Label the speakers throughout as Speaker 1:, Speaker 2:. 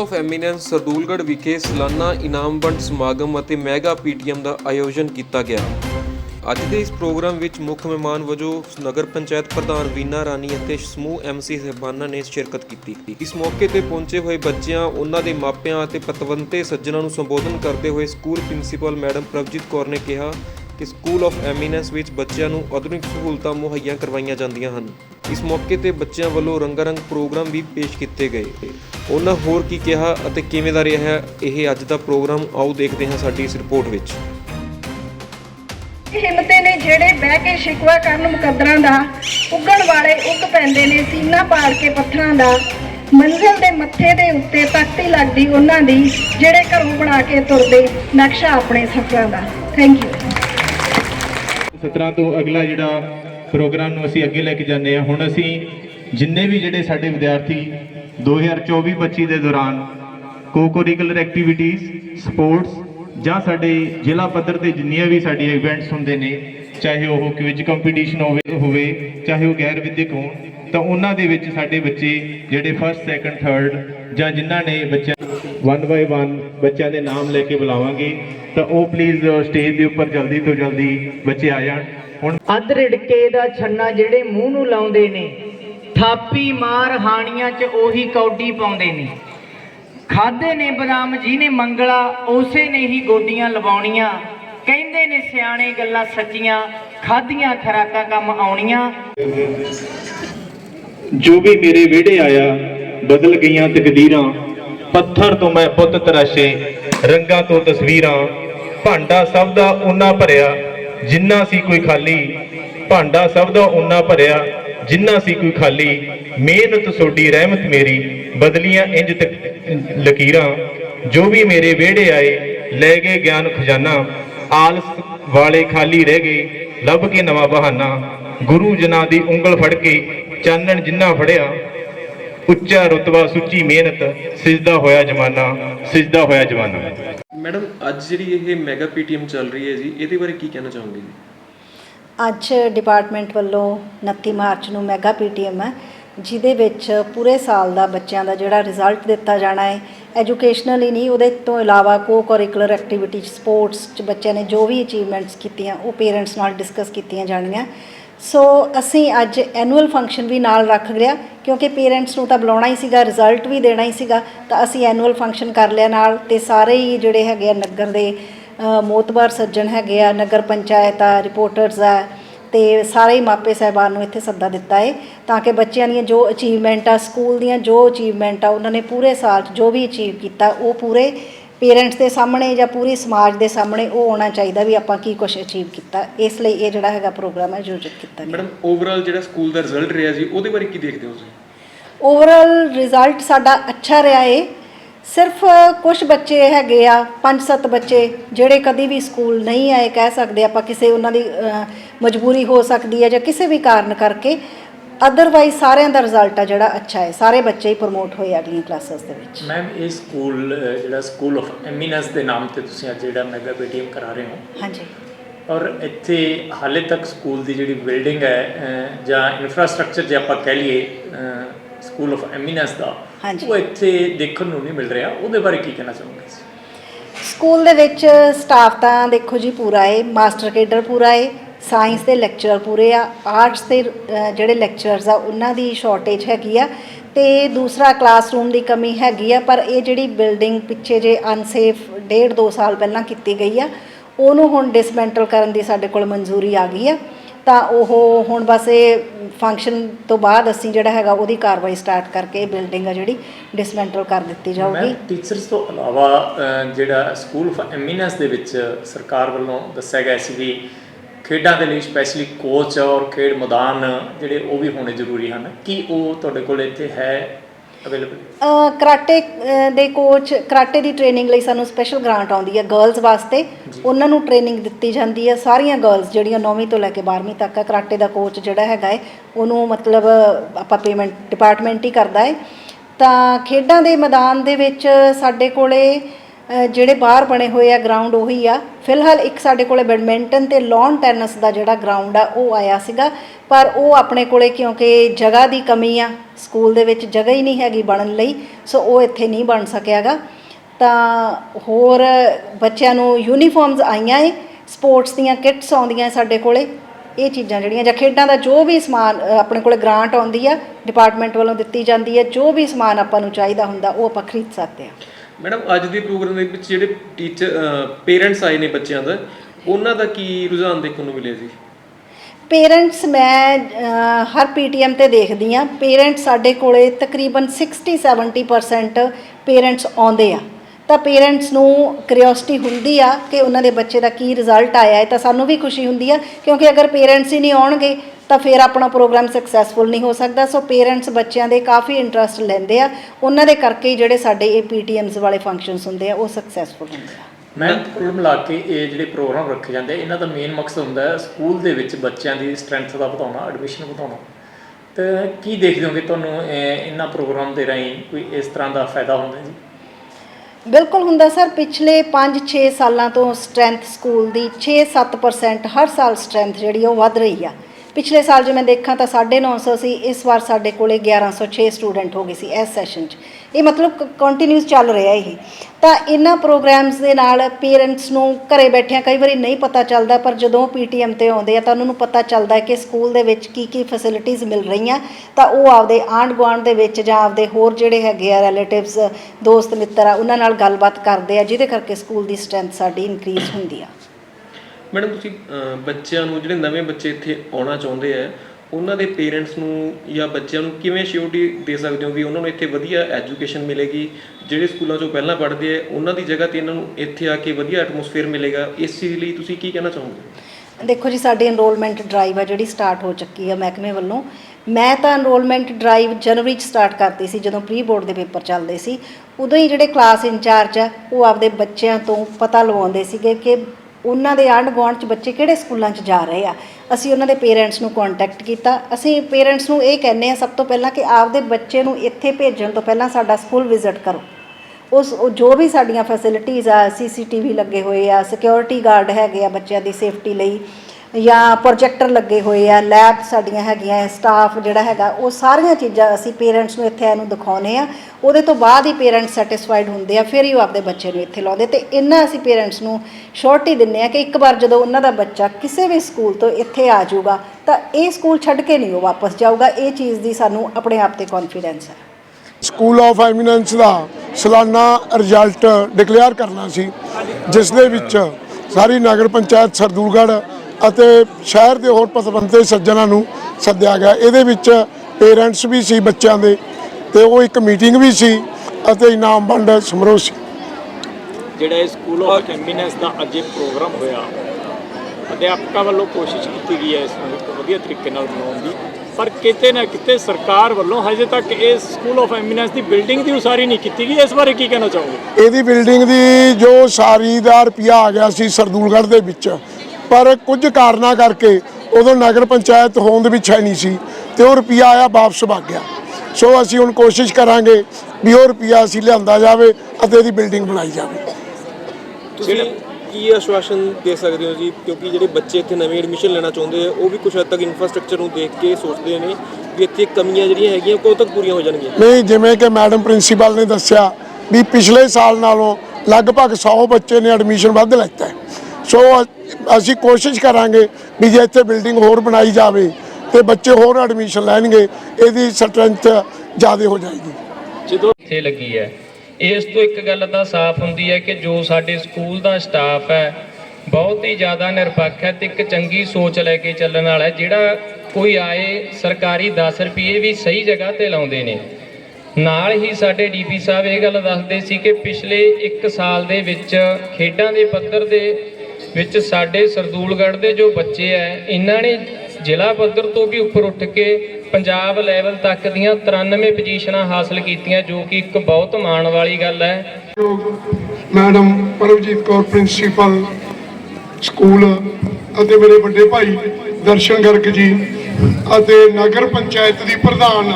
Speaker 1: Of eminence Sardulgarh ਵਿਖੇ ਸਾਲਾਨਾ ਇਨਾਮ ਵੰਡ ਸਮਾਗਮ ਅਤੇ ਮੈਗਾ ਪੀਟੀਐਮ ਦਾ ਆਯੋਜਨ ਕੀਤਾ ਗਿਆ। ਅੱਜ ਦੇ ਇਸ ਪ੍ਰੋਗਰਾਮ ਵਿੱਚ ਮੁੱਖ ਮਹਿਮਾਨ ਵਜੋਂ ਨਗਰ ਪੰਚਾਇਤ ਪ੍ਰਧਾਨ ਵੀਨਾ ਰਾਣੀ ਅਤੇ ਸਮੂਹ ਐਮਸੀ ਸਹਿਬਾਨਾਂ ਨੇ ਸ਼ਿਰਕਤ ਕੀਤੀ। ਇਸ ਮੌਕੇ ਤੇ ਪਹੁੰਚੇ ਹੋਏ ਬੱਚਿਆਂ, ਉਹਨਾਂ ਦੇ ਮਾਪਿਆਂ ਅਤੇ ਪਤਵੰਤੇ ਸੱਜਣਾਂ ਨੂੰ ਸੰਬੋਧਨ ਕਰਦੇ ਹੋਏ school principal madam Prabhjeet Kaur ਨੇ ਕਿਹਾ ਕਿ ਸਕੂਲ ਆਫ ਐਮੀਨੈਂਸ ਵਿੱਚ ਬੱਚਿਆਂ ਨੂੰ ਆਧੁਨਿਕ ਸਹੂਲਤਾਂ ਮੁਹੱਈਆ ਕਰਵਾਈਆਂ ਜਾਂਦੀਆਂ ਹਨ। ਇਸ ਮੌਕੇ ਤੇ ਬੱਚਿਆਂ ਵੱਲੋਂ ਰੰਗਾਰੰਗ ਪ੍ਰੋਗਰਾਮ ਵੀ ਪੇਸ਼ ਕੀਤੇ ਗਏ। ਉਹਨਾਂ ਹੋਰ ਕੀ ਕਿਹਾ ਅਤੇ ਕਿਵੇਂ ਦਾ ਰਿਹਾ ਹੈ ਇਹ ਅੱਜ ਦਾ ਪ੍ਰੋਗਰਾਮ, ਆਓ ਦੇਖਦੇ ਹਾਂ ਸਾਡੀ ਇਸ ਰਿਪੋਰਟ ਵਿੱਚ।
Speaker 2: ਹਿੰਮਤੇ ਨੇ ਜਿਹੜੇ ਬਹਿ ਕੇ ਸ਼ਿਕਵਾ ਕਰਨ ਮੁਕੱਦਰਾਂ ਦਾ, ਉੱਗਣ ਵਾਲੇ ਉੱਗ ਪੈਂਦੇ ਨੇ ਸੀਨਾ ਪਾੜ ਕੇ ਪੱਥਰਾਂ ਦਾ, ਮੰਜ਼ਿਲ ਦੇ ਮੱਥੇ ਦੇ ਉੱਤੇ ਤਖਤੀ ਲੱਗਦੀ ਉਹਨਾਂ ਦੀ, ਜਿਹੜੇ ਘਰੋਂ ਬਣਾ ਕੇ ਤੁਰਦੇ ਨਕਸ਼ਾ ਆਪਣੇ ਸਫਰਾਂ ਦਾ। ਥੈਂਕ ਯੂ
Speaker 3: 17 ਤੋਂ ਅਗਲਾ ਜਿਹੜਾ ਪ੍ਰੋਗਰਾਮ ਨੂੰ ਅਸੀਂ ਅੱਗੇ ਲੈ ਕੇ ਜਾਂਦੇ ਹਾਂ। ਹੁਣ ਅਸੀਂ ਜਿੰਨੇ ਵੀ ਜਿਹੜੇ ਸਾਡੇ ਵਿਦਿਆਰਥੀ 2024-25 ਦੇ ਦੌਰਾਨ ਕੋ-ਕਰਿਕੂਲਰ ਐਕਟੀਵਿਟੀਜ਼ ਸਪੋਰਟਸ ਜਾਂ ਸਾਡੇ ਜ਼ਿਲ੍ਹਾ ਪੱਧਰ ਤੇ ਜਿੰਨੀਆਂ ਵੀ ਸਾਡੀਆਂ ਇਵੈਂਟਸ ਹੁੰਦੇ ਨੇ, ਚਾਹੇ ਉਹ ਕੁਇਜ਼ ਕੰਪੀਟੀਸ਼ਨ ਹੋਵੇ ਹੋਵੇ, ਚਾਹੇ ਉਹ ਗੈਰ ਵਿਦਿਅਕ ਹੋਣ, ਤਾਂ ਉਹਨਾਂ ਦੇ ਵਿੱਚ ਸਾਡੇ ਬੱਚੇ ਜਿਹੜੇ ਫਸਟ ਸੈਕੰਡ ਥਰਡ ਜਾਂ ਜਿਨ੍ਹਾਂ ਨੇ ਬੱਚਿਆਂ ਵਨ ਬਾਈ ਵਨ ਬੱਚਿਆਂ ਦੇ ਨਾਮ ਲੈ ਕੇ ਬੁਲਾਵਾਂਗੇ। ਤਾਂ ਉਹ ਪਲੀਜ਼ ਸਟੇਜ ਦੇ ਉੱਪਰ ਜਲਦੀ ਤੋਂ ਜਲਦੀ ਬੱਚੇ ਆ ਜਾਣ। ਹੁਣ
Speaker 4: ਅੱਧ ਰਿੜਕੇ ਦਾ ਛੰਨਾ ਜਿਹੜੇ ਮੂੰਹ ਨੂੰ ਲਾਉਂਦੇ ਨੇ ਥਾਪੀ ਮਾਰ ਹਾਣੀਆਂ 'ਚ ਉਹੀ ਕੌਡੀ ਪਾਉਂਦੇ ਨੇ। ਖਾਦੇ ਨੇ ਬਦਾਮ ਜਿਹਨੇ ਮੰਗਲਾ ਉਸੇ ਨੇ ਹੀ ਗੋਡੀਆਂ ਲਵਾਉਣੀਆਂ। ਕਹਿੰਦੇ ਨੇ ਸਿਆਣੇ ਗੱਲਾਂ ਸੱਚੀਆਂ ਖਾਦੀਆਂ ਖਰਾਕਾਂ ਕੰਮ ਆਉਣੀਆਂ।
Speaker 3: ਜੋ ਵੀ ਮੇਰੇ ਵਿਹੜੇ ਆਇਆ ਬਦਲ ਗਈਆਂ ਤਕਦੀਰਾਂ। ਪੱਥਰ ਤੋਂ ਮੈਂ ਪੁੱਤ ਤਰਾਸ਼ੇ ਰੰਗਾਂ ਤੋਂ ਤਸਵੀਰਾਂ, ਭਾਂਡਾ ਸਭ ਦਾ ਉਨਾ ਭਰਿਆ, ਜਿੰਨਾ ਸੀ ਕੋਈ ਖਾਲੀ। ਭਾਂਡਾ ਸਭ ਦਾ ਉਨਾ ਭਰਿਆ, ਜਿੰਨਾ ਸੀ ਕੋਈ ਖਾਲੀ। ਮਿਹਨਤ ਸੋਡੀ ਰਹਿਮਤ ਮੇਰੀ, ਬਦਲੀਆਂ ਇੰਜ ਤਕ- ਲਕੀਰਾਂ। ਜੋ ਵੀ ਮੇਰੇ ਵਿਹੜੇ ਆਏ, ਲੈ ਗਏ ਗਿਆਨ ਖਜ਼ਾਨਾ। ਆਲਸ ਵਾਲੇ ਖਾਲੀ ਰਹਿ ਗਏ, ਲੱਭ ਕੇ ਨਵਾਂ ਬਹਾਨਾ। ਗੁਰੂ ਜਨਾ ਦੀ ਉਂਗਲ ਫੜ ਕੇ ਚਾਨਣ ਜਿੰਨਾ ਫੜਿਆ ਉੱਚਾ ਰੁਤਬਾ ਸੁੱਚੀ ਮਿਹਨਤ ਸਿਜਦਾ ਹੋਇਆ ਜਮਾਨਾ ਸਿਜਦਾ ਹੋਇਆ ਜਮਾਨਾ।
Speaker 1: ਮੈਡਮ ਅੱਜ ਜਿਹੜੀ ਇਹ ਮੈਗਾ ਪੀਟੀਐਮ ਚੱਲ ਰਹੀ ਹੈ ਜੀ ਇਹਦੇ ਬਾਰੇ ਕੀ ਕਹਿਣਾ ਚਾਹੋਗੇ ਜੀ?
Speaker 5: ਅੱਜ ਡਿਪਾਰਟਮੈਂਟ ਵੱਲੋਂ 29 ਮਾਰਚ ਨੂੰ ਮੈਗਾ ਪੀਟੀਐਮ ਹੈ ਜਿਹਦੇ ਵਿੱਚ ਪੂਰੇ ਸਾਲ ਦਾ ਬੱਚਿਆਂ ਦਾ ਜਿਹੜਾ ਰਿਜ਼ਲਟ ਦਿੱਤਾ ਜਾਣਾ ਹੈ ਐਜੂਕੇਸ਼ਨਲ ਹੀ ਨਹੀਂ ਉਹਦੇ ਤੋਂ ਇਲਾਵਾ ਕੋ ਕਰਿਕੂਲਰ ਐਕਟੀਵਿਟੀ ਸਪੋਰਟਸ ਚ ਬੱਚਿਆਂ ਨੇ ਜੋ ਵੀ ਅਚੀਵਮੈਂਟਸ ਕੀਤੀਆਂ ਉਹ ਪੇਰੈਂਟਸ ਨਾਲ ਡਿਸਕਸ ਕੀਤੀਆਂ ਜਾਣਗੀਆਂ। ਸੋ ਅਸੀਂ ਅੱਜ ਐਨੂਅਲ ਫੰਕਸ਼ਨ ਵੀ ਨਾਲ ਰੱਖ ਲਿਆ ਕਿਉਂਕਿ ਪੇਰੈਂਟਸ ਨੂੰ ਤਾਂ ਬੁਲਾਉਣਾ ਹੀ ਸੀਗਾ ਰਿਜ਼ਲਟ ਵੀ ਦੇਣਾ ਹੀ ਸੀਗਾ ਤਾਂ ਅਸੀਂ ਐਨੂਅਲ ਫੰਕਸ਼ਨ ਕਰ ਲਿਆ ਨਾਲ ਤੇ ਸਾਰੇ ਹੀ ਜਿਹੜੇ ਹੈਗੇ ਆ ਨਗਰ ਦੇ ਅ, ਸੱਜਣ ਹੈਗੇ ਆ ਨਗਰ ਪੰਚਾਇਤ ਆ ਰਿਪੋਰਟਰਸ ਆ ਤੇ ਸਾਰੇ ਹੀ ਮਾਪੇ ਸਹਿਬਾਨ ਨੂੰ ਇੱਥੇ ਸੱਦਾ ਦਿੱਤਾ ਹੈ ਤਾਂ ਕਿ ਬੱਚਿਆਂ ਦੀਆਂ ਜੋ ਅਚੀਵਮੈਂਟ ਆ ਸਕੂਲ ਦੀਆਂ ਜੋ ਅਚੀਵਮੈਂਟ ਆ ਉਹਨਾਂ ਨੇ ਪੂਰੇ ਸਾਲ 'ਚ ਜੋ ਵੀ ਅਚੀਵ ਕੀਤਾ ਉਹ ਪੂਰੇ ਪੇਰੈਂਟਸ ਦੇ ਸਾਹਮਣੇ ਜਾਂ ਪੂਰੀ ਸਮਾਜ ਦੇ ਸਾਹਮਣੇ ਉਹ ਆਉਣਾ ਚਾਹੀਦਾ ਵੀ ਆਪਾਂ ਕੀ ਕੁਝ ਅਚੀਵ ਕੀਤਾ। ਇਸ ਲਈ ਇਹ ਜਿਹੜਾ ਹੈਗਾ ਪ੍ਰੋਗਰਾਮ ਆਯੋਜਿਤ ਕੀਤਾ ਗਿਆ।
Speaker 1: ਮੈਡਮ ਓਵਰਆਲ ਜਿਹੜਾ ਸਕੂਲ ਦਾ ਰਿਜ਼ਲਟ ਰਿਹਾ ਜੀ ਉਹਦੇ ਬਾਰੇ ਕੀ ਦੇਖਦੇ ਹੋ ਤੁਸੀਂ?
Speaker 5: ਓਵਰਆਲ ਰਿਜ਼ਲਟ ਸਾਡਾ ਅੱਛਾ ਰਿਹਾ ਏ। ਸਿਰਫ ਕੁਝ ਬੱਚੇ ਹੈਗੇ ਆ 5-7 ਬੱਚੇ ਜਿਹੜੇ ਕਦੀ ਵੀ ਸਕੂਲ ਨਹੀਂ ਆਏ ਕਹਿ ਸਕਦੇ ਆਪਾਂ ਕਿਸੇ ਉਹਨਾਂ ਦੀ ਮਜਬੂਰੀ ਹੋ ਸਕਦੀ ਹੈ ਜਾਂ ਕਿਸੇ ਵੀ ਕਾਰਨ ਕਰਕੇ ਅਦਰਵਾਈਜ਼ ਸਾਰਿਆਂ ਦਾ ਰਿਜ਼ਲਟ ਆ ਜਿਹੜਾ ਅੱਛਾ ਹੈ। ਸਾਰੇ ਬੱਚੇ ਹੀ ਪ੍ਰਮੋਟ ਹੋਏ ਅਗਲੀਆਂ ਕਲਾਸਿਸ ਦੇ ਵਿੱਚ।
Speaker 6: ਮੈਮ ਇਹ ਸਕੂਲ ਜਿਹੜਾ ਸਕੂਲ ਆਫ ਐਮੀਨੈਂਸ ਦੇ ਨਾਮ ਤੇ ਤੁਸੀਂ ਅੱਜ ਜਿਹੜਾ ਮੈਗਾ ਪੀਟੀਐਮ ਕਰਾ ਰਹੇ ਹੋ।
Speaker 5: ਹਾਂਜੀ।
Speaker 6: ਔਰ ਇੱਥੇ ਹਾਲੇ ਤੱਕ ਸਕੂਲ ਦੀ ਜਿਹੜੀ ਬਿਲਡਿੰਗ ਹੈ ਜਾਂ ਇਨਫਰਾਸਟ੍ਰਕਚਰ ਜੇ ਆਪਾਂ ਕਹਿ ਲਈਏ ਸਕੂਲ ਆਫ ਐਮੀਨੈਂਸ ਦਾ। ਉਹ ਇੱਥੇ ਦੇਖਣ ਨੂੰ ਨਹੀਂ ਮਿਲ ਰਿਹਾ। ਉਹਦੇ ਬਾਰੇ ਕੀ ਕਹਿਣਾ ਚਾਹੋਗੇ
Speaker 5: ਸਕੂਲ ਦੇ ਵਿੱਚ ਸਟਾਫ ਤਾਂ ਦੇਖੋ ਜੀ ਪੂਰਾ ਹੈ ਮਾਸਟਰ ਕੇਡਰ ਪੂਰਾ ਹੈ ਸਾਇੰਸ ਦੇ ਲੈਕਚਰਰ ਪੂਰੇ ਆ ਆਰਟਸ ਦੇ ਜਿਹੜੇ ਲੈਕਚਰਰਸ ਆ ਉਹਨਾਂ ਦੀ ਸ਼ਾਰਟੇਜ ਹੈਗੀ ਆ ਤੇ ਦੂਸਰਾ ਕਲਾਸਰੂਮ ਦੀ ਕਮੀ ਹੈਗੀ ਆ ਪਰ ਇਹ ਜਿਹੜੀ ਬਿਲਡਿੰਗ ਪਿੱਛੇ ਜੇ ਅਨਸੇਫ ਡੇਢ ਦੋ ਸਾਲ ਪਹਿਲਾਂ ਕੀਤੀ ਗਈ ਆ ਉਹਨੂੰ ਹੁਣ ਡਿਸਮੈਂਟਲ ਕਰਨ ਦੀ ਸਾਡੇ ਕੋਲ ਮਨਜ਼ੂਰੀ ਆ ਗਈ ਆ। ਤਾਂ ਉਹ ਹੁਣ ਬਸ ਇਹ ਫੰਕਸ਼ਨ ਤੋਂ ਬਾਅਦ ਅਸੀਂ ਜਿਹੜਾ ਹੈਗਾ ਉਹਦੀ ਕਾਰਵਾਈ ਸਟਾਰਟ ਕਰਕੇ ਬਿਲਡਿੰਗ ਆ ਜਿਹੜੀ ਡਿਸਮੈਂਟਲ ਕਰ ਦਿੱਤੀ ਜਾਊਗੀ।
Speaker 6: ਟੀਚਰਸ ਤੋਂ ਇਲਾਵਾ ਜਿਹੜਾ ਸਕੂਲ ਆਫ ਐਮੀਨੈਂਸ ਦੇ ਵਿੱਚ ਸਰਕਾਰ ਵੱਲੋਂ ਦੱਸਿਆ ਗਿਆ ਸੀ ਵੀ ਖੇਡਾਂ ਦੇ ਲਈ ਸਪੈਸ਼ਲੀ ਕੋਚ ਔਰ ਖੇਡ ਮੈਦਾਨ ਜਿਹੜੇ ਉਹ ਵੀ ਹੋਣੇ ਜ਼ਰੂਰੀ ਹਨ। ਕੀ ਉਹ ਤੁਹਾਡੇ ਕੋਲ ਇੱਥੇ ਹੈ ਅਵੇਲੇਬਲ
Speaker 5: ਕਰਾਟੇ ਦੇ ਕੋਚ ਕਰਾਟੇ ਦੀ ਟ੍ਰੇਨਿੰਗ ਲਈ ਸਾਨੂੰ ਸਪੈਸ਼ਲ ਗ੍ਰਾਂਟ ਆਉਂਦੀ ਹੈ ਗਰਲਸ ਵਾਸਤੇ। ਉਹਨਾਂ ਨੂੰ ਟ੍ਰੇਨਿੰਗ ਦਿੱਤੀ ਜਾਂਦੀ ਹੈ ਸਾਰੀਆਂ ਗਰਲਸ ਜਿਹੜੀਆਂ 9ਵੀਂ ਤੋਂ ਲੈ ਕੇ 12ਵੀਂ ਤੱਕ ਆ। ਕਰਾਟੇ ਦਾ ਕੋਚ ਜਿਹੜਾ ਹੈਗਾ ਹੈ ਉਹਨੂੰ ਮਤਲਬ ਆਪਾਂ ਪੇਮੈਂਟ ਡਿਪਾਰਟਮੈਂਟ ਹੀ ਕਰਦਾ ਹੈ। ਤਾਂ ਖੇਡਾਂ ਦੇ ਮੈਦਾਨ ਦੇ ਵਿੱਚ ਸਾਡੇ ਕੋਲੇ ਜਿਹੜੇ ਬਾਹਰ ਬਣੇ ਹੋਏ ਆ ਗਰਾਊਂਡ ਉਹੀ ਆ। ਫਿਲਹਾਲ ਇੱਕ ਸਾਡੇ ਕੋਲੇ ਬੈਡਮਿੰਟਨ ਤੇ ਲਾਨ ਟੈਨਿਸ ਦਾ ਜਿਹੜਾ ਗਰਾਊਂਡ ਆ, ਉਹ ਆਇਆ ਸੀਗਾ। ਪਰ ਉਹ ਆਪਣੇ ਕੋਲੇ ਕਿਉਂਕਿ ਜਗ੍ਹਾ ਦੀ ਕਮੀ ਆ, ਸਕੂਲ ਦੇ ਵਿੱਚ ਜਗ੍ਹਾ ਹੀ ਨਹੀਂ ਹੈਗੀ ਬਣਨ ਲਈ, ਸੋ ਉਹ ਇੱਥੇ ਨਹੀਂ ਬਣ ਸਕਿਆਗਾ। ਤਾਂ ਹੋਰ ਬੱਚਿਆਂ ਨੂੰ ਯੂਨੀਫਾਰਮਸ ਆਈਆਂ ਏ ਸਪੋਰਟਸ ਦੀਆਂ ਕਿਟਸ ਆਉਂਦੀਆਂ ਸਾਡੇ ਕੋਲੇ। ਇਹ ਚੀਜ਼ਾਂ ਜਿਹੜੀਆਂ, ਜਾਂ ਖੇਡਾਂ ਦਾ ਜੋ ਵੀ ਸਮਾਨ ਆਪਣੇ ਕੋਲੇ ਗ੍ਰਾਂਟ ਆਉਂਦੀ ਆ ਡਿਪਾਰਟਮੈਂਟ ਵੱਲੋਂ ਦਿੱਤੀ ਜਾਂਦੀ ਹੈ ਜੋ ਵੀ ਸਮਾਨ ਆਪਾਂ ਨੂੰ ਚਾਹੀਦਾ ਹੁੰਦਾ, ਉਹ ਆਪਾਂ ਖਰੀਦ ਸਕਦੇ ਹਾਂ
Speaker 1: ਮੈਡਮ ਅੱਜ ਦੇ ਪ੍ਰੋਗਰਾਮ ਦੇ ਵਿੱਚ ਜਿਹੜੇ ਟੀਚਰ ਪੇਰੈਂਟਸ ਆਏ ਨੇ ਬੱਚਿਆਂ ਦਾ ਉਹਨਾਂ ਦਾ ਕੀ ਰੁਝਾਨ ਦੇਖਣ ਨੂੰ ਮਿਲਿਆ ਜੀ?
Speaker 5: ਪੇਰੈਂਟਸ ਮੈਂ ਅ, ਹਰ ਪੀਟੀਐਮ ਤੇ ਦੇਖਦੀ ਆ ਪੇਰੈਂਟਸ ਸਾਡੇ ਕੋਲੇ ਤਕਰੀਬਨ 60 70% ਪੇਰੈਂਟਸ ਆਉਂਦੇ ਆ। ਤਾਂ ਪੇਰੈਂਟਸ ਨੂੰ ਕਿਉਰਿਓਸਿਟੀ ਹੁੰਦੀ ਆ ਕਿ ਉਹਨਾਂ ਦੇ ਬੱਚੇ ਦਾ ਕੀ ਰਿਜ਼ਲਟ ਆਇਆ ਹੈ। ਤਾਂ ਸਾਨੂੰ ਵੀ ਖੁਸ਼ੀ ਹੁੰਦੀ ਆ ਕਿਉਂਕਿ ਅਗਰ ਪੇਰੈਂਟਸ ਹੀ ਨਹੀਂ ਆਉਣਗੇ ਤਾਂ ਫਿਰ ਆਪਣਾ ਪ੍ਰੋਗਰਾਮ ਸਕਸੈਸਫੁਲ ਨਹੀਂ ਹੋ ਸਕਦਾ। ਸੋ ਪੇਰੈਂਟਸ ਬੱਚਿਆਂ ਦੇ ਕਾਫੀ ਇੰਟਰਸਟ ਲੈਂਦੇ ਆ। ਉਹਨਾਂ ਦੇ ਕਰਕੇ ਹੀ ਜਿਹੜੇ ਸਾਡੇ ਇਹ ਪੀਟੀਐਮਸ ਵਾਲੇ ਫੰਕਸ਼ਨਸ ਹੁੰਦੇ ਆ ਉਹ ਸਕਸੈਸਫੁਲ ਹੁੰਦੇ ਆ।
Speaker 6: ਮੈਂ ਕੁੱਲ ਮਿਲਾ ਕੇ ਇਹ ਜਿਹੜੇ ਪ੍ਰੋਗਰਾਮ ਰੱਖੇ ਜਾਂਦੇ ਇਹਨਾਂ ਦਾ ਮੇਨ ਮਕਸਦ ਹੁੰਦਾ ਹੈ ਸਕੂਲ ਦੇ ਵਿੱਚ ਬੱਚਿਆਂ ਦੀ ਸਟਰੈਂਥ ਦਾ ਵਧਾਉਣਾ ਐਡਮਿਸ਼ਨ ਵਧਾਉਣਾ। ਤੇ ਕੀ ਦੇਖਦੇ ਹੋ ਕਿ ਤੁਹਾਨੂੰ ਇਹ- ਇਹਨਾਂ ਪ੍ਰੋਗਰਾਮ ਦੇ ਰਾਹੀਂ ਕੋਈ ਇਸ ਤਰ੍ਹਾਂ ਦਾ ਫਾਇਦਾ ਹੁੰਦਾ ਜੀ?
Speaker 5: ਬਿਲਕੁਲ ਹੁੰਦਾ ਸਰ। ਪਿਛਲੇ 5-6 ਸਾਲਾਂ ਤੋਂ ਸਟਰੈਂਥ ਸਕੂਲ ਦੀ 6-7% ਹਰ ਸਾਲ ਸਟਰੈਂਥ ਜਿਹੜੀ ਉਹ ਵੱਧ ਰਹੀ ਆ। ਪਿਛਲੇ ਸਾਲ ਜੇ ਮੈਂ ਦੇਖਾਂ ਤਾਂ 950 ਸੀ ਇਸ ਵਾਰ ਸਾਡੇ ਕੋਲੇ 1106 ਸਟੂਡੈਂਟ ਹੋ ਗਏ ਸੀ ਇਸ ਸੈਸ਼ਨ 'ਚ। ਇਹ ਮਤਲਬ ਕੰਟੀਨਿਊਸ ਚੱਲ ਰਿਹਾ ਇਹ। ਤਾਂ ਇਹਨਾਂ ਪ੍ਰੋਗਰਾਮਸ ਦੇ ਨਾਲ ਪੇਰੈਂਟਸ ਨੂੰ ਘਰੇ ਬੈਠਿਆਂ ਕਈ ਵਾਰੀ ਨਹੀਂ ਪਤਾ ਚੱਲਦਾ, ਪਰ ਜਦੋਂ ਪੀਟੀਐਮ ਤੇ ਆਉਂਦੇ ਆ ਤਾਂ ਉਹਨਾਂ ਨੂੰ ਪਤਾ ਚੱਲਦਾ ਕਿ ਸਕੂਲ ਦੇ ਵਿੱਚ ਕੀ ਕੀ ਫੈਸਿਲਿਟੀਆਂ ਮਿਲ ਰਹੀਆਂ। ਤਾਂ ਉਹ ਆਪਦੇ ਆਂਢ ਗੁਆਂਢ ਦੇ ਵਿੱਚ ਜਾਂ ਆਪਦੇ ਹੋਰ ਜਿਹੜੇ ਹੈਗੇ ਆ ਰਿਲੇਟਿਵਸ ਦੋਸਤ, ਮਿੱਤਰ ਆ, ਉਹਨਾਂ ਨਾਲ ਗੱਲਬਾਤ ਕਰਦੇ ਆ, ਜਿਹਦੇ ਕਰਕੇ ਸਕੂਲ ਦੀ ਸਟਰੈਂਥ ਸਾਡੀ ਇਨਕਰੀਜ਼ ਹੁੰਦੀ ਆ।
Speaker 1: ਮੈਡਮ, ਤੁਸੀਂ ਬੱਚਿਆਂ ਨੂੰ, ਜਿਹੜੇ ਨਵੇਂ ਬੱਚੇ ਇੱਥੇ ਆਉਣਾ ਚਾਹੁੰਦੇ ਆ, ਉਹਨਾਂ ਦੇ ਪੇਰੈਂਟਸ ਨੂੰ ਜਾਂ ਬੱਚਿਆਂ ਨੂੰ ਕਿਵੇਂ ਸ਼ਿਓਰਟੀ ਦੇ ਸਕਦੇ ਹੋ ਵੀ ਉਹਨਾਂ ਨੂੰ ਇੱਥੇ ਵਧੀਆ ਐਜੂਕੇਸ਼ਨ ਮਿਲੇਗੀ? ਜਿਹੜੇ ਸਕੂਲਾਂ 'ਚੋਂ ਪਹਿਲਾਂ ਪੜ੍ਹਦੇ ਆ, ਉਹਨਾਂ ਦੀ ਜਗ੍ਹਾ ਤੇ ਇਹਨਾਂ ਨੂੰ ਇੱਥੇ ਆ ਕੇ ਵਧੀਆ ਐਟਮੋਸਫੇਅਰ ਮਿਲੇਗਾ। ਇਸ ਚੀਜ਼ ਲਈ ਤੁਸੀਂ ਕੀ ਕਹਿਣਾ ਚਾਹੋਗੇ?
Speaker 5: ਦੇਖੋ ਜੀ, ਸਾਡੀ ਐਨਰੋਲਮੈਂਟ ਡਰਾਈਵ ਆ ਜਿਹੜੀ ਸਟਾਰਟ ਹੋ ਚੁੱਕੀ ਆ ਮਹਿਕਮੇ ਵੱਲੋਂ। ਮੈਂ ਤਾਂ ਐਨਰੋਲਮੈਂਟ ਡਰਾਈਵ ਜਨਵਰੀ ਚ ਸਟਾਰਟ ਕਰਤੀ ਸੀ, ਜਦੋਂ ਪ੍ਰੀ ਬੋਰਡ ਦੇ ਪੇਪਰ ਚੱਲਦੇ ਸੀ। ਉਦੋਂ ਹੀ ਜਿਹੜੇ ਕਲਾਸ ਇੰਚਾਰਜ ਆ, ਉਹ ਆਪਦੇ ਬੱਚਿਆਂ ਤੋਂ ਪਤਾ ਲਵਾਉਂਦੇ ਸੀਗੇ ਕਿ ਉਹਨਾਂ ਦੇ ਆਂਢ ਗੁਆਂਢ ਚ ਬੱਚੇ ਕਿਹੜੇ ਸਕੂਲਾਂ ਚ ਜਾ ਰਹੇ ਆ? ਅਸੀਂ ਉਹਨਾਂ ਦੇ ਪੇਰੈਂਟਸ ਨੂੰ ਕੰਟੈਕਟ ਕੀਤਾ। ਅਸੀਂ ਪੇਰੈਂਟਸ ਨੂੰ ਇਹ ਕਹਿੰਨੇ ਆ ਸਭ ਤੋਂ ਪਹਿਲਾਂ ਕਿ ਆਪਦੇ ਬੱਚੇ ਨੂੰ ਇੱਥੇ ਭੇਜਣ ਤੋਂ ਪਹਿਲਾਂ ਸਾਡਾ ਸਕੂਲ ਵਿਜ਼ਿਟ ਕਰੋ। ਉਸ ਜੋ ਵੀ ਸਾਡੀਆਂ ਫੈਸਿਲਿਟੀਆਂ ਆ ਸੀਸੀਟੀਵੀ ਲੱਗੇ ਹੋਏ ਆ ਸਿਕਿਉਰਿਟੀ ਗਾਰਡ ਹੈਗੇ ਆ ਬੱਚਿਆਂ ਦੀ ਸੇਫਟੀ ਲਈ। ਜਾਂ ਪ੍ਰੋਜੈਕਟਰ ਲੱਗੇ ਹੋਏ ਆ ਲੈਬ ਸਾਡੀਆਂ ਹੈਗੀਆਂ ਸਟਾਫ ਜਿਹੜਾ ਹੈਗਾ, ਉਹ ਸਾਰੀਆਂ ਚੀਜ਼ਾਂ ਅਸੀਂ ਪੇਰੈਂਟਸ ਨੂੰ ਇੱਥੇ ਇਹਨੂੰ ਦਿਖਾਉਨੇ ਆ। ਉਹਦੇ ਤੋਂ ਬਾਅਦ ਹੀ ਪੇਰੈਂਟਸ ਸੈਟੀਸਫਾਈਡ ਹੁੰਦੇ ਆ, ਫਿਰ ਹੀ ਉਹ ਆਪਦੇ ਬੱਚੇ ਨੂੰ ਇੱਥੇ ਲਾਉਂਦੇ ਤੇ ਇੰਨਾ ਅਸੀਂ ਪੇਰੈਂਟਸ ਨੂੰ ਸ਼ੋਰਟੀ ਦਿੰਨੇ ਆ ਕਿ ਇੱਕ ਵਾਰ ਜਦੋਂ ਉਹਨਾਂ ਦਾ ਬੱਚਾ ਕਿਸੇ ਵੀ ਸਕੂਲ ਤੋਂ ਇੱਥੇ ਆ ਜਾਊਗਾ, ਤਾਂ ਇਹ ਸਕੂਲ ਛੱਡ ਕੇ ਨਹੀਂ ਉਹ ਵਾਪਸ ਜਾਊਗਾ। ਇਹ ਚੀਜ਼ ਦੀ ਸਾਨੂੰ ਆਪਣੇ ਆਪ ਤੇ ਕੌਨਫੀਡੈਂਸ ਹੈ
Speaker 7: ਸਕੂਲ ਆਫ ਐਮੀਨੈਂਸ ਦਾ ਸਾਲਾਨਾ ਰਿਜ਼ਲਟ ਡਿਕਲੇਅਰ ਕਰਨਾ ਸੀ, ਜਿਸ ਦੇ ਵਿੱਚ ਸਾਰੀ ਨਗਰ ਪੰਚਾਇਤ ਸਰਦੂਲਗੜ੍ਹ ਅਤੇ ਸ਼ਹਿਰ ਦੇ ਹੋਰ ਪਤਵੰਤੇ ਸੱਜਣਾਂ ਨੂੰ ਸੱਦਿਆ ਗਿਆ। ਇਹਦੇ ਵਿੱਚ ਪੇਰੈਂਟਸ ਵੀ ਸੀ ਬੱਚਿਆਂ ਦੇ ਤੇ ਉਹ ਇੱਕ ਮੀਟਿੰਗ ਵੀ ਸੀ ਅਤੇ ਇਨਾਮ ਵੰਡ ਸਮਾਰੋਹ ਸੀ।
Speaker 8: ਜਿਹੜਾ ਇਹ ਸਕੂਲ ਆਫ ਐਮੀਨੈਂਸ ਦਾ ਅੱਜ ਇਹ ਪ੍ਰੋਗਰਾਮ ਹੋਇਆ ਅਧਿਆਪਕਾਂ ਵੱਲੋਂ ਕੋਸ਼ਿਸ਼ ਕੀਤੀ ਗਈ ਹੈ ਇਸ ਨੂੰ ਇੱਕ ਵਧੀਆ ਤਰੀਕੇ ਨਾਲ ਬਣਾਉਣ ਦੀ। ਪਰ ਕਿਤੇ ਨਾ ਕਿਤੇ ਸਰਕਾਰ ਵੱਲੋਂ ਹਜੇ ਤੱਕ ਇਸ ਸਕੂਲ ਆਫ ਐਮੀਨੈਂਸ ਦੀ ਬਿਲਡਿੰਗ ਦੀ ਉਸਾਰੀ ਨਹੀਂ ਕੀਤੀ ਗਈ। ਇਸ ਬਾਰੇ ਕੀ ਕਹਿਣਾ ਚਾਹੋਗੇ?
Speaker 7: ਇਹਦੀ ਬਿਲਡਿੰਗ ਦੀ ਜੋ ਸਾਰੀ ਦਾ ਰੁਪਿਆ ਆ ਗਿਆ ਸੀ ਸਰਦੂਲਗੜ੍ਹ ਦੇ ਵਿੱਚ ਪਰ ਕੁਝ ਕਾਰਨਾਂ ਕਰਕੇ ਉਦੋਂ ਨਗਰ ਪੰਚਾਇਤ ਹੋਂਦ ਵਿੱਚ ਹੈ ਨਹੀਂ ਸੀ ਤੇ ਉਹ ਰੁਪਿਆ ਆਇਆ ਵਾਪਸ ਵਗ ਗਿਆ। ਸੋ ਅਸੀਂ ਹੁਣ ਕੋਸ਼ਿਸ਼ ਕਰਾਂਗੇ ਵੀ ਉਹ ਰੁਪਿਆ ਅਸੀਂ ਲਿਆਂਦਾ ਜਾਵੇ ਅਤੇ ਇਹਦੀ ਬਿਲਡਿੰਗ ਬਣਾਈ ਜਾਵੇ।
Speaker 1: ਤੁਸੀਂ ਕੀ ਆਸ਼ਵਾਸਨ ਦੇ ਸਕਦੇ ਹੋ ਜੀ? ਕਿਉਂਕਿ ਜਿਹੜੇ ਬੱਚੇ ਇੱਥੇ ਨਵੇਂ ਐਡਮਿਸ਼ਨ ਲੈਣਾ ਚਾਹੁੰਦੇ ਆ ਉਹ ਵੀ ਕੁਝ ਹੱਦ ਤੱਕ ਇਨਫਰਾਸਟ੍ਰਕਚਰ ਨੂੰ ਦੇਖ ਕੇ ਸੋਚਦੇ ਨੇ ਵੀ ਇੱਥੇ ਕਮੀਆਂ ਜਿਹੜੀਆਂ ਹੈਗੀਆਂ ਉਹ ਕਦੋਂ ਤੱਕ ਪੂਰੀਆਂ ਹੋ ਜਾਣਗੀਆਂ?
Speaker 7: ਨਹੀਂ ਜਿਵੇਂ ਕਿ ਮੈਡਮ ਪ੍ਰਿੰਸੀਪਲ ਨੇ ਦੱਸਿਆ ਵੀ ਪਿਛਲੇ ਸਾਲ ਨਾਲੋਂ ਲਗਭਗ 100 ਬੱਚੇ ਨੇ ਐਡਮਿਸ਼ਨ ਵੱਧ ਲੈਤਾ। ਸੋ ਅਸੀਂ ਕੋਸ਼ਿਸ਼ ਕਰਾਂਗੇ ਵੀ ਜੇ ਇੱਥੇ ਬਿਲਡਿੰਗ ਹੋਰ ਬਣਾਈ ਜਾਵੇ ਤੇ ਬੱਚੇ ਹੋਰ ਐਡਮਿਸ਼ਨ ਲੈਣਗੇ, ਇਹਦੀ ਸਟਰੈਂਥ ਜ਼ਿਆਦਾ ਹੋ ਜਾਏਗੀ।
Speaker 8: ਜਦੋਂ
Speaker 9: ਇੱਥੇ ਲੱਗੀ ਹੈ, ਇਸ ਤੋਂ ਇੱਕ ਗੱਲ ਤਾਂ ਸਾਫ਼ ਹੁੰਦੀ ਹੈ ਕਿ ਜੋ ਸਾਡੇ ਸਕੂਲ ਦਾ ਸਟਾਫ ਹੈ, ਬਹੁਤ ਹੀ ਜ਼ਿਆਦਾ ਨਿਰਪੱਖ ਹੈ ਤੇ ਇੱਕ ਚੰਗੀ ਸੋਚ ਲੈ ਕੇ ਚੱਲਣ ਵਾਲਾ ਹੈ, ਜਿਹੜਾ ਕੋਈ ਆਏ ਸਰਕਾਰੀ 10 ਰੁਪਏ ਵੀ ਸਹੀ ਜਗ੍ਹਾ ਤੇ ਲਾਉਂਦੇ ਨੇ। ਨਾਲ ਹੀ ਸਾਡੇ ਡੀਪੀ ਸਾਹਿਬ ਇਹ ਗੱਲ ਦੱਸਦੇ ਸੀ ਕਿ ਪਿਛਲੇ 1 ਸਾਲ ਦੇ ਵਿੱਚ ਖੇਡਾਂ ਦੇ ਪੱਧਰ ਦੇ ਵਿੱਚ ਸਾਡੇ ਸਰਦੂਲਗੜ੍ਹ ਦੇ ਜੋ ਬੱਚੇ ਐ, ਇਹਨਾਂ ਨੇ ਜ਼ਿਲ੍ਹਾ ਪੱਧਰ ਤੋਂ ਵੀ ਉੱਪਰ ਉੱਠ ਕੇ ਪੰਜਾਬ ਲੈਵਲ ਤੱਕ ਦੀਆਂ 93 ਪੋਜੀਸ਼ਨਾਂ ਹਾਸਲ ਕੀਤੀਆਂ, ਜੋ ਕਿ ਇੱਕ ਬਹੁਤ ਮਾਣ ਵਾਲੀ ਗੱਲ ਹੈ
Speaker 7: madam Paramjit Kaur, principal, school ਅਤੇ ਮੇਰੇ ਵੱਡੇ ਭਾਈ ਦਰਸ਼ਨ ਗਰਗ ਜੀ ਅਤੇ ਨਗਰ ਪੰਚਾਇਤ ਦੀ ਪ੍ਰਧਾਨ,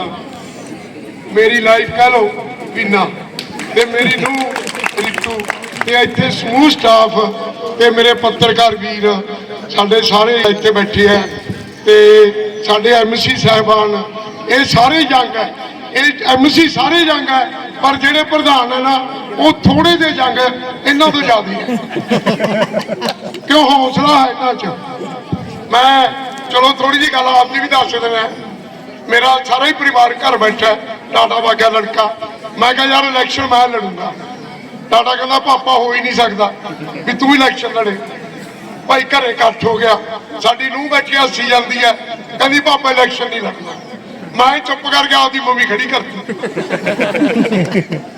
Speaker 7: ਮੇਰੀ ਲਾਈਫ ਕਹ ਲਓ, ਵੀਨਾ ਤੇ ਮੇਰੀ ਨੂੰ ਰਿਤੂ। ਤੇ ਇੱਥੇ ਸਮੂਹ ਸਟਾਫ ਤੇ ਮੇਰੇ ਪੱਤਰਕਾਰ ਵੀਰ ਸਾਡੇ ਸਾਰੇ ਇੱਥੇ ਬੈਠੇ ਆ ਤੇ ਸਾਡੇ ਐਮਸੀ ਸਾਹਿਬਾਨ ਇਹ ਸਾਰੇ ਜੰਗ ਹੈ ਇਹ ਐਮਸੀ ਸਾਰੇ ਜੰਗ ਹੈ ਪਰ ਜਿਹੜੇ ਪ੍ਰਧਾਨ ਹੈ ਨਾ ਉਹ ਥੋੜੇ ਜਿਹੇ ਜੰਗ ਇਹਨਾਂ ਤੋਂ ਜ਼ਿਆਦਾ ਹੈ ਕਿਉਂ ਹੌਸਲਾ ਹੈ ਇਹਨਾਂ 'ਚ? ਮੈਂ ਚਲੋ ਥੋੜੀ ਜੀ ਗੱਲ ਆਪ ਜੀ ਵੀ ਦੱਸ ਦੇਣਾ ਮੇਰਾ ਸਾਰਾ ਹੀ ਪਰਿਵਾਰ ਘਰ ਬੈਠਾ ਹੈ, ਟਾਟਾ ਬਾਗਾ ਲੜਕਾ। ਮੈਂ ਕਿਹਾ ਯਾਰ ਇਲੈਕਸ਼ਨ ਮੈਂ ਲੜੂੰਗਾ। ਟਾਟਾ ਕਹਿੰਦਾ ਪਾਪਾ ਹੋ ਹੀ ਨਹੀਂ ਸਕਦਾ, ਵੀ ਤੂੰ ਇਲੈਕਸ਼ਨ ਲੜੇ। ਭਾਈ ਘਰੇ ਇਕੱਠ ਹੋ ਗਿਆ, ਸਾਡੀ ਨੂੰਹ ਬੈਠੀ ਹੱਸੀ ਜਾਂਦੀ ਹੈ ਕਹਿੰਦੀ ਪਾਪਾ ਇਲੈਕਸ਼ਨ ਨਹੀਂ ਲੜਨਾ। ਮੈਂ ਚੁੱਪ ਕਰਕੇ ਆਪਦੀ ਮੰਮੀ ਖੜੀ ਕਰਤੀ।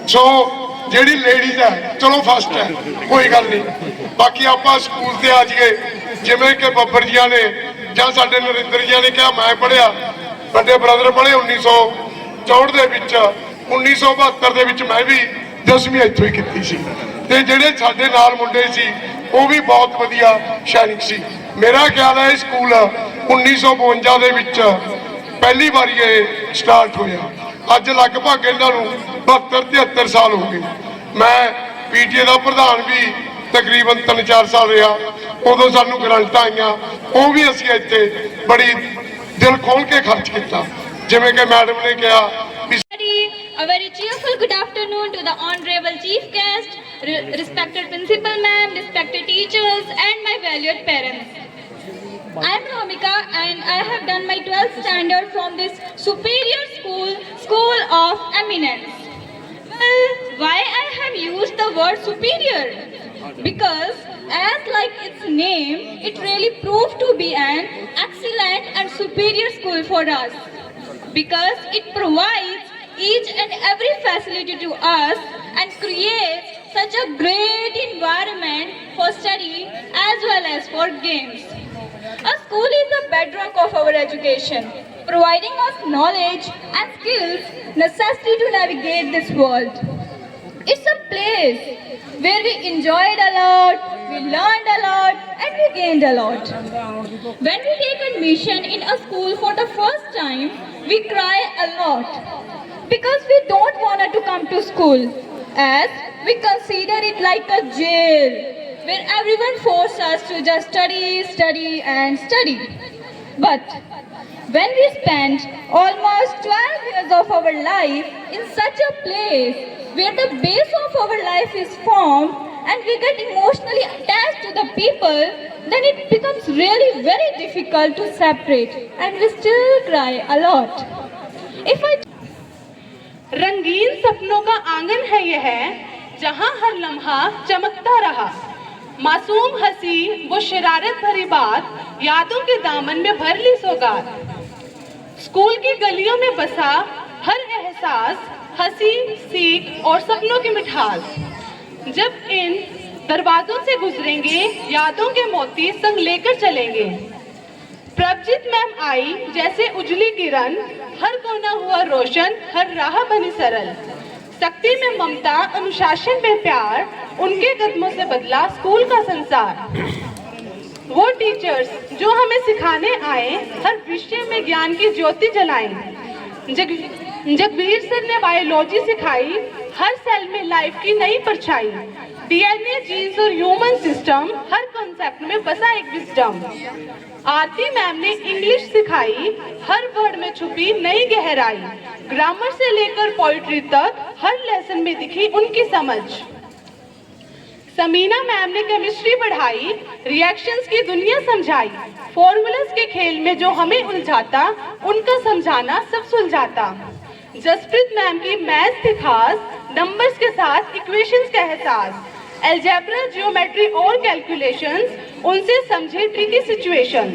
Speaker 7: ਸੋ ਜਿਹੜੀ ਲੇਡੀਜ਼ ਹੈ ਚਲੋ ਫਸਟ ਹੈ ਕੋਈ ਗੱਲ ਨਹੀਂ। ਬਾਕੀ ਆਪਾਂ ਸਕੂਲ ਤੇ ਆ ਜਾਈਏ, ਜਿਵੇਂ ਕਿ ਬੱਬਰ ਜੀਆਂ ਨੇ ਜਾਂ ਸਾਡੇ ਨਰਿੰਦਰ ਜੀਆਂ ਨੇ ਕਿਹਾ, ਮੈਂ ਪੜਿਆ ਵੱਡੇ ਬ੍ਰਦਰ ਪੜ੍ਹੇ 1964 ਦੇ ਵਿੱਚ 1972 ਦੇ ਵਿੱਚ ਮੈਂ ਵੀ ਦਸਵੀਂ ਇੱਥੋਂ ਹੀ ਕੀਤੀ ਸੀ। ਤੇ ਜਿਹੜੇ ਸਾਡੇ ਨਾਲ ਮੁੰਡੇ ਸੀ, ਉਹ ਵੀ ਬਹੁਤ ਵਧੀਆ ਸ਼ੈਨਿਕ ਸੀ। ਮੇਰਾ ਖਿਆਲ ਹੈ ਇਹ ਸਕੂਲ 1952 ਦੇ ਵਿੱਚ ਪਹਿਲੀ ਵਾਰੀ ਇਹ ਸਟਾਰਟ ਹੋਇਆ। ਅੱਜ ਲਗਭਗ ਇਹਨਾਂ ਨੂੰ 72 73 ਸਾਲ ਹੋ ਗਏ। ਮੈਂ ਪੀਟੀਏ ਦਾ ਪ੍ਰਧਾਨ ਵੀ ਤਕਰੀਬਨ 3-4 ਸਾਲ ਰਿਹਾ। ਉਦੋਂ ਸਾਨੂੰ ਗਰੰਟਾਂ ਆਈਆਂ। ਉਹ ਵੀ ਅਸੀਂ ਇੱਥੇ ਬੜੀ ਦਿਲ ਖੋਲ ਕੇ ਖਰਚ ਕੀਤਾ। ਜਿਵੇਂ ਕਿ ਮੈਡਮ ਨੇ ਕਿਹਾ
Speaker 10: A very cheerful good afternoon to the Honorable Chief Guest, re- respected Principal Ma'am, respected teachers, and my valued parents. I am Romika and I have done my 12th standard from this superior school, School of Eminence. Well, why I have used the word superior? Because as like its name, it really proved to be an excellent and superior school for us because it provides each and every facility to us and creates such a great environment for study as well as for games. A school is the bedrock of our education, providing us knowledge and skills necessary to navigate this world. It's a place where we enjoyed a lot, we learned a lot, and we gained a lot. When we take admission in a school for the first time, we cry a lot because we don't want to come to school as we consider it like a jail where everyone forces us to just study, study, and study. But when we spend almost 12 years of our life in such a place where the base of our life is formed and we get emotionally attached to the people, then it becomes really very difficult to separate and we still cry a lot. If I
Speaker 11: रंगीन सपनों का आँगन है यह, जहाँ हर लम्हा चमकता रहा। मासूम हँसी, वो शरारत भरी बात, यादों के दामन में भर ली सौगात। स्कूल की गलियों में बसा हर एहसास, हँसी, सीख और सपनों की मिठास। जब इन दरवाजों से गुजरेंगे, यादों के मोती संग लेकर चलेंगे। प्रभजीत मैम आई, जैसे उजली किरण, हर कोना हुआ रोशन, हर राह बनी सरल। शक्ति में ममता, अनुशासन में प्यार, उनके कदमों से बदला स्कूल का संसार। वो टीचर्स जो हमें सिखाने आए, हर विषय में ज्ञान की ज्योति जलाएँ। जग जगवीर सर ने बायोलॉजी सिखाई हर सेल में लाइफ की नई परछाई। डीएनए जीन्स और ह्यूमन सिस्टम हर कॉन्सेप्ट में बसा एक विजडम आरती मैम ने इंग्लिश सिखाई, हर वर्ड में छुपी नई गहराई। ग्रामर से लेकर पोइट्री तक हर लेसन में दिखी उनकी समझ। समीना मैम ने केमिस्ट्री पढ़ाई रिएक्शंस की दुनिया समझाई। फॉर्मूलाज के खेल में जो हमें उलझाता, उनका समझाना सब सुलझाता। जसप्रीत मैम की मैथ थी खास नंबर्स के साथ इक्वेशंस का एहसास। एल्जेब्रा जियोमेट्री और कैलकुलेशंस उनसे समझे ट्रिकी सिचुएशन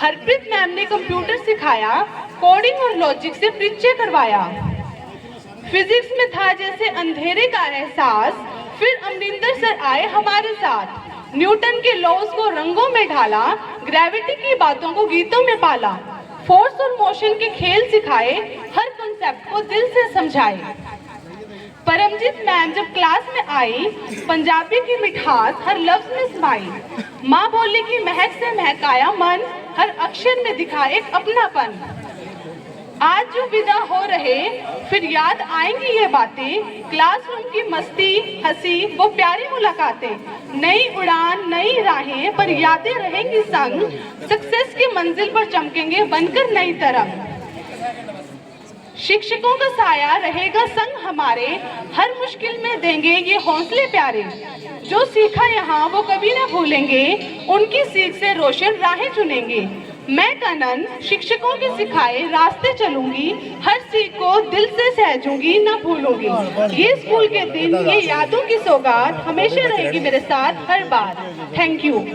Speaker 11: हरप्रीत मैम ने कंप्यूटर सिखाया कोडिंग और लॉजिक से परिचय करवाया। फिजिक्स में था जैसे अंधेरे का एहसास, फिर अमरिंदर सर आए हमारे साथ। न्यूटन के लॉज को रंगों में ढाला ग्रेविटी की बातों को गीतों में पाला। फोर्स और मोशन के खेल सिखाए, हर कॉन्सेप्ट को दिल से समझाए। परमजीत मैम जब क्लास में आई, पंजाबी की मिठास हर लफ्ज में समाई। माँ बोली की महक से महकाया मन, हर अक्षर में दिखा एक अपनापन। आज जो विदा हो रहे, फिर याद आएँगी ये बातें। क्लासरूम की मस्ती, हँसी, वो प्यारी मुलाकातें। नई उड़ान, नई राहें, पर यादें रहेंगी संग। सक्सेस की मंजिल पर चमकेंगे बनकर नई तरंग। शिक्षकों का साया रहेगा संग हमारे। हर मुश्किल में देंगे ये हौसले प्यारे। जो सीखा यहाँ, वो कभी ना भूलेंगे। उनकी सीख से रोशन राहें चुनेंगे। मैं कनन, शिक्षकों के सिखाए रास्ते चलूँगी। हर सीख को दिल से सहजूँगी, न भूलूँगी। ये स्कूल के दिन, ये यादों की सौगात हमेशा रहेगी मेरे साथ हर बार। Thank you